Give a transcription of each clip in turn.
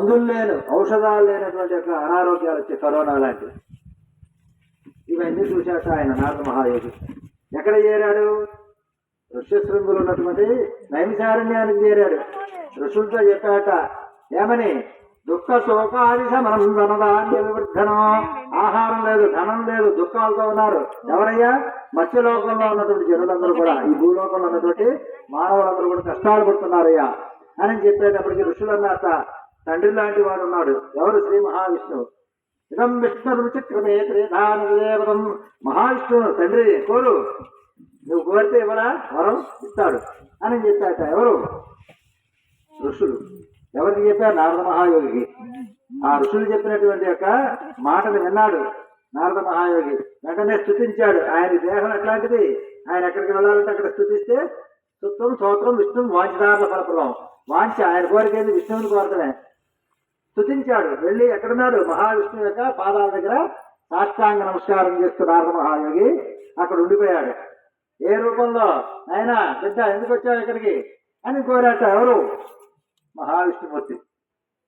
మందులు లేని ఔషధాలు లేనటువంటి యొక్క అనారోగ్యాలు వచ్చే కరోనా లాంటివి. ఇవన్నీ చూశాట ఆయన నారద మహాయోగి. ఎక్కడ చేరాడు? ఋష్యశృంగులు ఉన్నటువంటి నైమిశారణ్యానికి చేరాడు. ఋషులతో చెప్పాట ఏమని? దుఃఖ శోకాది సమరం ధనధాన్య వివర్ధనం. ఆహారం లేదు ధనం లేదు దుఃఖాలతో ఉన్నారు. ఎవరయ్యా? మత్స్యలోకంలో ఉన్నటువంటి జనులందరూ కూడా ఈ భూలోకంలో ఉన్నటువంటి మానవులందరూ కూడా కష్టాలు పడుతున్నారయ్యా. అని చెప్పేటప్పటికి ఋషులన్నట తండ్రి లాంటి వాడు ఉన్నాడు. ఎవరు? శ్రీ మహావిష్ణువు. ఇదం విష్ణు విచిత్రమే త్రేధానదేవతం. మహావిష్ణువు తండ్రి కోరు. నువ్వు కోరితే ఇవ్వడా వరం ఇస్తాడు అని చెప్పాట. ఎవరు? ఋషులు. ఎవరికి చెప్పారు? నారద మహాయోగికి. ఆ ఋషులు చెప్పినటువంటి యొక్క మాటలు విన్నాడు నారద మహాయోగి. వెంటనే స్థుతించాడు. ఆయన దేహం ఎట్లాంటిది? ఆయన ఎక్కడికి వెళ్ళాలంటే అక్కడ స్థుతిస్తే సుత్వం స్తోత్రం విష్ణువు వాంఛదారుల ఫలప్రదం. వాంఛ ఆయన కోరికేది విష్ణువుని కోరటమే. స్థుతించాడు వెళ్ళి ఎక్కడున్నాడు? మహావిష్ణువు యొక్క పాదాల దగ్గర సాష్టాంగ నమస్కారం చేస్తూ నారద మహాయోగి అక్కడ ఉండిపోయాడు. ఏ రూపంలో? ఆయన బిడ్డ ఎందుకు వచ్చావు ఇక్కడికి? అని కోరాట ఎవరు? మహావిష్ణుమూర్తి.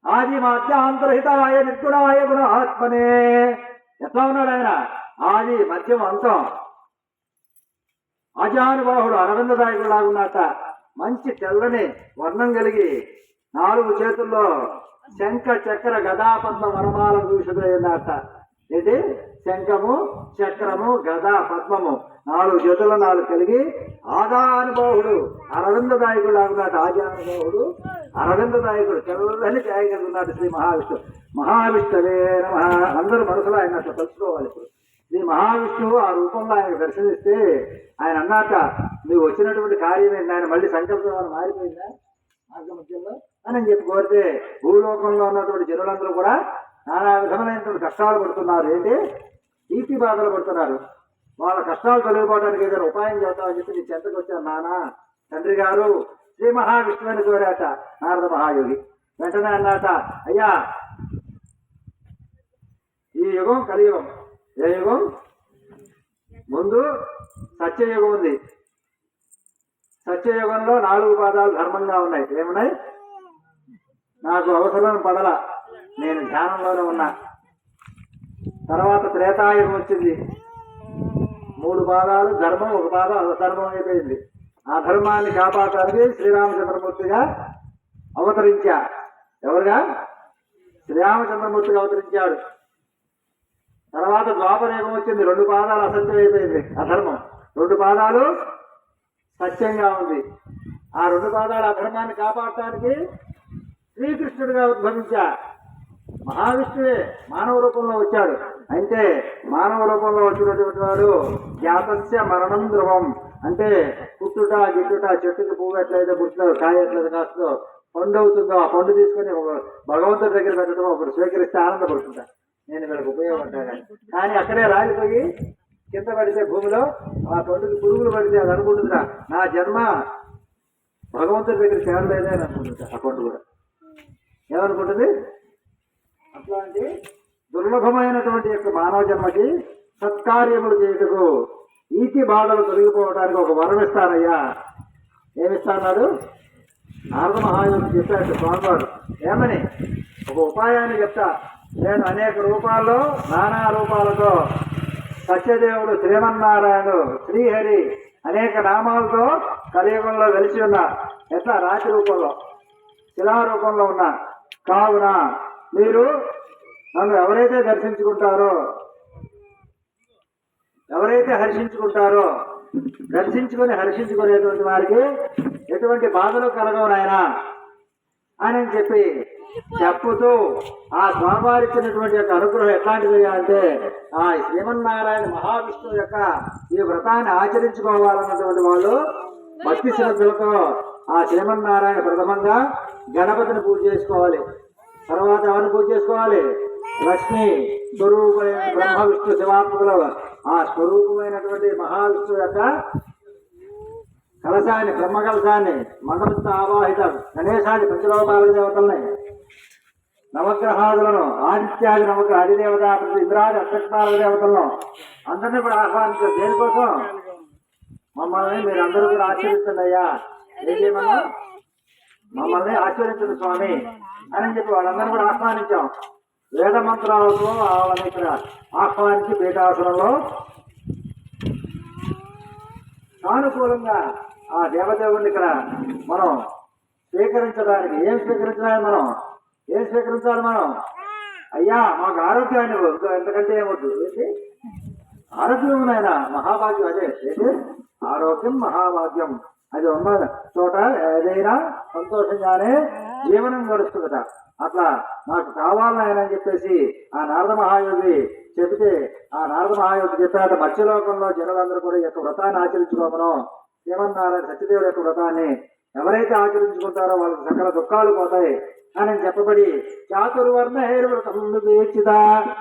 ఆది మధ్యాంతరహితాయ నిర్గుణాయ గుణ ఆత్మనే ఎట్లా ఉన్నాడు ఆయన? ఆది మధ్యం అంతం. అజానుబాహుడు అరవిందదాయకుడు లాగున్నట్ట మంచి తెల్లని వర్ణం కలిగి నాలుగు చేతుల్లో శంఖ చక్ర గదాపద్మ వనమాల దూషుడైనట ఇది శంఖము చక్రము గద పద్మము. నాలుగు జతుల నాలుగు కలిగి ఆదానుభావుడు అరవిందదాయకుడు లాగున్నాడు. ఆజానుభావుడు అరవిందదాయకుడు చదువులని దాయకుడు ఉన్నాడు శ్రీ మహావిష్ణు. మహావిష్ణువే నమ. అందరూ మనసులో ఆయన అట్లా తెలుసుకోవాలి ఇప్పుడు. శ్రీ మహావిష్ణువు ఆ రూపంలో ఆయన దర్శనిస్తే ఆయన అన్నాక నువ్వు వచ్చినటువంటి కార్యం ఏంటి ఆయన మళ్ళీ సంకల్పం మారిపోయిందా? అని చెప్పి కోరితే భూలోకంలో ఉన్నటువంటి జనులందరూ కూడా నానా విధమైనటువంటి కష్టాలు పడుతున్నారు. ఏంటి? ఈతి బాధలు పడుతున్నారు. వాళ్ళ కష్టాలు తొలగిపోవడానికి ఏదైనా ఉపాయం చేద్దామని చెప్పి నీ చెంతకు వచ్చాను నానా తండ్రి గారు శ్రీ మహావిష్ణువుని కోరాట నారద మహాయోగి. వెంటనే అన్నాట అయ్యా ఈ యుగం కలియుగం. ఏ యుగం? ముందు సత్యయుగం ఉంది. సత్యయుగంలో నాలుగు పాదాలు ధర్మంగా ఉన్నాయి. ఏమున్నాయి? నాకు అవసరం పడల. నేను ధ్యానంలోనే ఉన్నా. తర్వాత త్రేతాయుగం వచ్చింది. మూడు పాదాలు ధర్మం ఒక పాదం అధర్మం అయిపోయింది. ఆ ధర్మాన్ని కాపాడటానికి శ్రీరామచంద్రమూర్తిగా అవతరించా. ఎవరుగా? శ్రీరామచంద్రమూర్తిగా అవతరించాడు. తర్వాత ద్వాపరయుగం వచ్చింది. రెండు పాదాలు అసత్యం అయిపోయింది. అధర్మం. రెండు పాదాలు సత్యంగా ఉంది. ఆ రెండు పాదాల అధర్మాన్ని కాపాడటానికి శ్రీకృష్ణుడిగా ఉద్భవించా మహావిష్ణువే మానవ రూపంలో వచ్చాడు. అంటే మానవ రూపంలో వచ్చినటువంటి వాడు జాతస్య మరణం ధ్రువం. అంటే పుట్టుట గిట్టుట చెట్టుకి పువ్వు ఎట్లయితే పుట్టినదో కాయ ఎట్లయితే కాస్తుందో పండు అవుతుందో ఆ పండు తీసుకొని ఒక భగవంతుడి దగ్గర పెట్టడం ఒకరు స్వీకరిస్తే ఆనందపడుతుంటా నేను వీళ్ళకి ఉపయోగపడ్డా కానీ అక్కడే రాలిపోయి కింద పడితే భూమిలో ఆ పండుగ పురుగులు పడితే అది అనుకుంటుందా నా జన్మ భగవంతుడి దగ్గర చేరలేదే అని అనుకుంటుందా ఆ పండు కూడా. ఏమనుకుంటుంది? అట్లాంటి దుర్లభమైనటువంటి యొక్క మానవ జన్మకి సత్కార్యములు చేయుటకు ఈతి బాధలు తొలగిపోవడానికి ఒక వరం ఇస్తానయ్యా. ఏమిస్తాడు నారద మహాయోగి చెప్పాడు స్వామివారు. ఏమని? ఒక ఉపాయాన్ని చెప్తా. నేను అనేక రూపాల్లో నానా రూపాలతో సత్యదేవుడు శ్రీమన్నారాయణుడు శ్రీహరి అనేక నామాలతో కలియుగంలో వెలిసి ఉన్నా ఎట్లా రాతి రూపంలో శిలారూపంలో ఉన్నా కావున మీరు నన్ను ఎవరైతే దర్శించుకుంటారో ఎవరైతే హర్షించుకుంటారో దర్శించుకొని హర్షించుకునేటువంటి వారికి ఎటువంటి బాధలు కలగవు నాయన అని చెప్పి చెప్పుతూ ఆ స్వామివారి ఇచ్చినటువంటి యొక్క అనుగ్రహం ఎట్లాంటిది అంటే ఆ శ్రీమన్నారాయణ మహావిష్ణువు యొక్క ఈ వ్రతాన్ని ఆచరించుకోవాలన్నటువంటి వాళ్ళు భక్తి శ్రద్ధలతో ఆ శ్రీమన్నారాయణ ప్రథమంగా గణపతిని పూజ చేసుకోవాలి. తర్వాత ఎవరిని పూజ చేసుకోవాలి? లక్ష్మి స్వరూపమైన బ్రహ్మ విష్ణు శివాత్మకులు. ఆ స్వరూపమైనటువంటి మహావిష్ణువు యొక్క కలశాన్ని బ్రహ్మ కలశాన్ని మండపంతో ఆవాహిత గణేశాన్ని పంచలోపాల దేవతల్ని నవగ్రహాదులను ఆదిత్యాది నవగ్రహ అధిదేవత ఇంద్రాది అష్టకాల దేవతలను అందరినీ కూడా ఆహ్వానించారు దేనికోసం మమ్మల్ని మీరు కూడా ఆచరించండి అయ్యా. ఏం చేయమన్నా మమ్మల్ని ఆశీర్వదించండి స్వామి అని చెప్పి వాళ్ళందరూ కూడా ఆహ్వానించాం. వేద మంత్రాలతో వాళ్ళని ఇక్కడ ఆహ్వానించి పీఠాసనంలో సానుకూలంగా ఆ దేవదేవుడిని ఇక్కడ మనం స్వీకరించడానికి ఏం స్వీకరించడానికి మనం ఏం స్వీకరించాలి మనం? అయ్యా మాకు ఆరోగ్యాన్ని ఇంకా ఎంతకంటే ఏమొద్దు? ఏంటి? ఆరోగ్యం నాయన మహాభాగ్యం. అదే ఏంటి? ఆరోగ్యం మహాభాగ్యం. అది ఉన్న చోట ఏదైనా సంతోషంగానే జీవనం గడుస్తుందట. అట్లా నాకు కావాలని అని చెప్పేసి ఆ నారద మహాయోగి చెబితే ఆ నారద మహాయోగి చెప్పినట్టు మత్స్యలోకంలో జనులందరూ కూడా ఈ యొక్క వ్రతాన్ని ఆచరించుకోమను. ఏమన్నారని సత్యదేవుడు యొక్క వ్రతాన్ని ఎవరైతే ఆచరించుకుంటారో వాళ్ళకి సకల దుఃఖాలు పోతాయి. అని చెప్పబడి చాతుర్వర్ణ హేరు దీక్షిత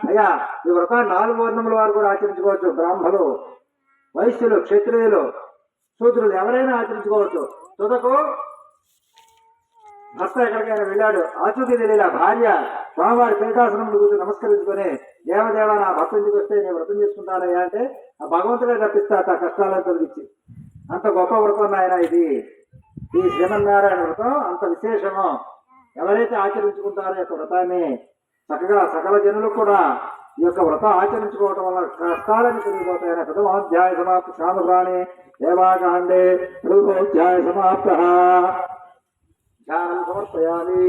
అయ్యా ఈ వ్రతాన్ని నాలుగు వర్ణముల వారు కూడా ఆచరించుకోవచ్చు. బ్రాహ్మలు వైశ్యులు క్షత్రియులు శూద్రులు ఎవరైనా ఆచరించుకోవచ్చు. తుదకు భర్త ఎక్కడికైనా వెళ్ళాడు. ఆచూకీ తెలియల భార్య స్వామివారి పీఠాసనం గురించి నమస్కరించుకొని దేవదేవ నా భర్త ఇంటికి వస్తే నేను వ్రతం చేసుకుంటానయ్యా అంటే ఆ భగవంతుడే తప్పిస్తా ఆ కష్టాలను తొలగించి. అంత గొప్ప వ్రతం ఆయన ఇది. ఈ శ్రీమన్నారాయణ వ్రతం అంత విశేషము. ఎవరైతే ఆచరించుకుంటారో యొక్క వ్రతాన్ని చక్కగా సకల జనులు కూడా ఈ యొక్క వ్రతం ఆచరించుకోవటం వల్ల కష్టాలను తిరిగిపోతాయని ప్రథమాధ్యాయ సమాప్తి. శాంతప్రాణి దేవాకాండే ప్రథమోధ్యాయ సమాప్త. ధ్యానం సమర్పయాలి